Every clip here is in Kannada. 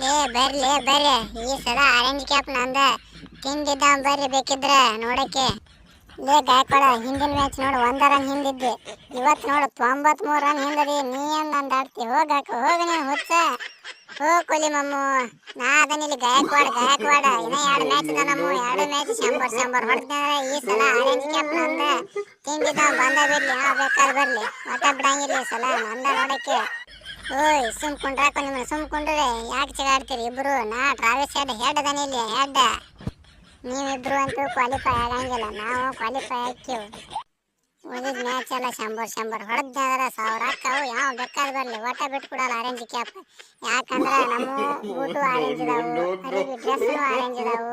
ಲೇ, ಬರ್ಲಿ ಬರ್ರಿ ಈ ಸಲ ಆರೆಂಜ್ ಕ್ಯಾಪ್ ನಂದ ತಿಂದಿದ್ದ ಬರ್ರಿ ಬೇಕಿದ್ರೆ ನೋಡಕ್ಕೆ. ಲೇ ಗಾಯಕೊಳ ಹಿಂದಿನ ಮ್ಯಾಚ್ ನೋಡು, ಒಂದ ರನ್ ಹಿಂದಿದ್ದೆ. ಇವತ್ತು ನೋಡು ತೊಂಬತ್ ಮೂರು ರನ್ ಹಿಂದದಿ. ನೀ ಏನ್ ನಂದು ಆಡ್ತಿ? ಹೋಗ ಹೋಗ ನೀನು ಹುಚ್ಚ. ಹೋ, ಕೊಲಿ ಮಮ್ಮು. ನಾ ಅದನ್ನಿಲ್ಲಿ ಗಾಯಕ್ವಾಡ ಗಾಯಕ್ವಾಡ. ಇನ್ನ ಎರಡು ಮ್ಯಾಚ್ ಇದ ನಮ್ಮ. ಎರಡು ಮ್ಯಾಚ್ ಶಂಬರ್ ಶಂಬರ್. ಹೊಡ್ತಾರೆ ಈ ಸಲ ಆರೆಂಜ್ ಕ್ಯಾಪ್ ನಂದ ತಿಂದಿದ್ದ ಬಂದ ಬಿಡ್ಲಿ. ಬೇಕಾದ್ರೆ ಬರ್ಲಿ. ಒಟ್ಟ ಬಿಡಂಗಿಲ್ಲ ಈ ಸಲ. ನಂದ ನೋಡಕ್ಕೆ. ಓಯ್, ಸುಮ್ ಕುಂಡ್ರಾಕ ನಿಮ್ಮ ಸುಮ್ ಕುಂಡ್ರೆ ಯಾಕೆ ಚಗಾಡ್ತೀರಿ ಇಬ್ರು? ನಾ ಟ್ರಾವೆಲ್ಸ್ ಹೆಡ್ ಹೆಡ್ ಅದಾನ ಇಲ್ಲಿ ಹೆಡ್ ನೀವಿಬ್ರು ಅಂತೂ ಕ್ವಾಲಿಫೈ ಆಗಂಗಿಲ್ಲ, ನಾವು ಕ್ವಾಲಿಫೈ ಹಾಕಿವು ಉಳಿದ ಮ್ಯಾಚ್ ಎಲ್ಲ ಶಂಬರ್ ಶಂಬರ್. ಹೊಡೆದ್ರೆ ಸಾವಿರ ಹಾಕವು ಯಾವ ಬೇಕಾದ ಒಟ್ಟ ಬಿಟ್ಟು ಕೊಡಲ್ಲ ಆರೆಂಜ್ ಕ್ಯಾಪ್ ಯಾಕಂದ್ರೆ ನಮ್ಮ ಬೂಟು ಆರೆಂಜ್ ಇದಾವು ಅರಿವಿ ಡ್ರೆಸ್ನು ಆರೆಂಜ್ ಇದಾವು.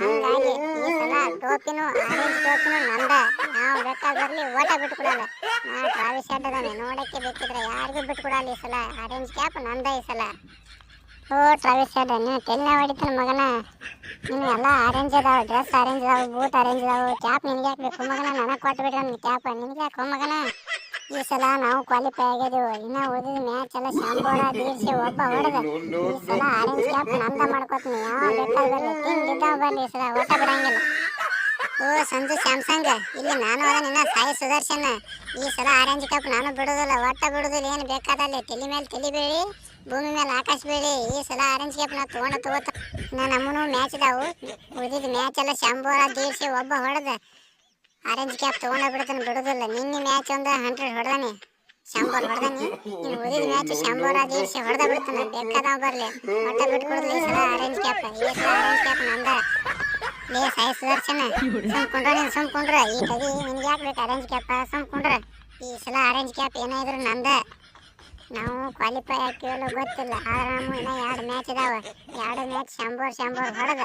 ಹಂಗಾಗಿ ಈ ಸಲ ಟೋಪಿನೂ ಆರೆಂಜ್ ಟೋಪಿನೂ ನಂದ ನಾವು ಬೇಕಾದ್ರೆ ಬರಲಿ ಓಟ ಬಿಟ್ಟು ಕೊಡಲ್ಲ ನಾ ಟ್ರಾವೆಲ್ ಶರ್ಟ್ ಅದಾನೆ ನೋಡಕ್ಕೆ ಬೇಕಿದ್ರೆ ಯಾರಿಗೂ ಬಿಟ್ಟು ಕೊಡಲ್ಲ ಈ ಸಲ. ಆರೆಂಜ್ ಕ್ಯಾಪ್ ನಂದ ಈ ಸಲ. ಓ ಟ್ರಾವೆಲ್ ಶರ್ಟ್ ನೀನು ತೆಲ್ಲ ಹೊಡಿತಾನೆ ಮಗನ. ನೀನು ಎಲ್ಲ ಆರೆಂಜ್ ಅದಾವ ಡ್ರೆಸ್ ಆರೆಂಜ್ ಅದಾವ ಬೂಟ್ ಆರೆಂಜ್ ಅದಾವ ಕ್ಯಾಪ್ ನಿನಗೆ ಹಾಕ್ಬೇಕು ಮಗನ? ನನಗೆ ಕೊಟ್ಟು ಬಿಡ್ರಿ ನನ್ನ ಕ್ಯಾಪ್ ನಿನಗೆ ಹಾಕೋ ಮಗನ? ಈ ಸಲ ನಾವು ಕ್ವಾಲಿಫೈ ಆಗಿದೆವು. ಇನ್ನ ಉಳಿದ ಮ್ಯಾಚ್ ಎಲ್ಲ ಶಾಂಪೋಡ ದೀರ್ಸಿ ಒಬ್ಬ ಹೊಡೆದ. ಈ ಸಲ ಆರೆಂಜ್ ಕ್ಯಾಪ್ ನಂದ ಮಾಡ್ಕೊತೀನಿ. ಯಾವ ತಿಂದಿದ್ದ ಬರ್ಲಿ ಈ ಸಲ. ಒಟ್ಟ ಬಿಡಂಗಿಲ್ಲ. ಓ, ಸಂಜು, ಸ್ಯಾಮ್ಸಂಗ್. ಇಲ್ಲಿ ನಾನು ಅದ ನಿನ್ನ ಸಾಯಿ ಸುದರ್ಶನ್. ಈ ಸಲ ಆರೆಂಜ್ ಕ್ಯಾಪ್ ನಾನು ಬಿಡೋದಿಲ್ಲ. ಒಟ್ಟ ಬಿಡೋದಿಲ್ಲ. ಏನು ಬೇಕಾದಲ್ಲಿ ತಲೆ ಮೇಲೆ ತಲೆ ಭೂಮಿ ಮೇಲೆ ಆಕಾಶ ಬೀಳಿ, ಈ ಸಲ ಆರೆಂಜ್ ಕ್ಯಾಪ್ ನಾ ತೊಗೊಂಡು ತಗೋತ ನಾನು ನಮ್ಮನು ಮ್ಯಾಚ್ ಇದಾವು. ಉಳಿದಿದ್ದ ಮ್ಯಾಚ್ ಎಲ್ಲ ಶಂಬೋರ ದೀರ್ಸಿ ಒಬ್ಬ ಹೊಡೆದ. ಆರೆಂಜ್ ಕ್ಯಾಪ್ ತಗೊಂಡ ಬಿಡ್ತಾನೆ ಬಿಡೋದಿಲ್ಲ. ನಿನ್ನೆ ಮ್ಯಾಚ್ ಒಂದು ಹಂಡ್ರೆಡ್ ಹೊಡೆದಾನೆ. ಶಂಬೋರ್ ಹೊಡೆದಾನೆ. ಇನ್ನು ಉಳಿದ ಮ್ಯಾಚ್ ಶಂಬೋರ ದೀರ್ಸಿ ಹೊಡೆದ ಬಿಡ್ತಾನೆ. ಬೇಕಾದವ ಬರಲಿ. ಹೊಟ್ಟೆ ಬಿಟ್ಕೊಡ್ಲಿ ಈ ಸಲ ಆರೆಂಜ್ ಕ್ಯಾಪ್. ಈ ಸಲ ಆರೆಂಜ್ ಕ್ಯಾಪ್ ನಂದ. ಲೇ, ಸಾಯಿ ಸುದರ್ಶನ. ಸುಮ್ ಕುಂಡ್ರ ನೀನು, ಸುಮ್ ಕುಂಡ್ರ. ಈ ತಡಿ ನಿನ್ಗೆ ಯಾಕೆ ಬೇಕು ಆರೆಂಜ್ ಕ್ಯಾಪ್? ಸುಮ್ ಕುಂಡ್ರ. ಈ ಸಲ ಆರೆಂಜ್ ಕ್ಯಾಪ್ ಏನಾದ್ರು ನಂದ. ನಾವು ಕ್ವಾಲಿಫೈ ಆಗ್ತೀವಲ್ಲ ಗೊತ್ತಿಲ್ಲ. ಆದ್ರೆ ನಮ್ಮ ಇನ್ನೂ ಎರಡು ಮ್ಯಾಚ್ ಇದಾವೆ. ಎರಡು ಮ್ಯಾಚ್ ಶಂಬೋರ್ ಶಂಬೋರ್ ಹೊಡೆದ.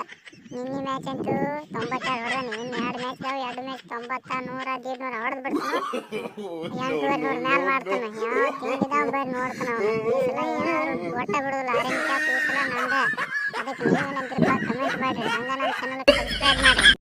ನಿನ್ನೆ ಮ್ಯಾಚ್ ಅಂತೂ ತೊಂಬತ್ತಾರು ಹೊಡೆದಾನೆ. ಇನ್ನು ಎರಡು ಮ್ಯಾಚ್ ಇದಾವೆ. ಎರಡು ಮ್ಯಾಚ್ ತೊಂಬತ್ತ ನೂರ ದೀಡ್ ನೂರ ಹೊಡೆದು ಬಿಡ್ತಾನೆ. ಎಂಟೂವರೆ ನೂರು ಮ್ಯಾಲ ಮಾಡ್ತಾನೆ. ಯಾವ ತಿಂಡಿದಾವ ಬರೀ ನೋಡ್ತಾನೆ ಏನಾದ್ರು ಒಟ್ಟ ಬಿಡೋದಿಲ್ಲ. ಆರೆಂಜ್ ಕ್ಯಾಪ್ ಈ ಸಲ ಅದಕ್ಕೆ ಅದಕ್ಕೆ ನೀವೇನಂತೀರಪ್ಪ? ಕಮೆಂಟ್ ಮಾಡಿರಿ. ಹಂಗೆ ನಮ್ಮ ಚಾನಲ್ ಸಬ್ಸ್ಕ್ರೈಬ್ ಮಾಡಿ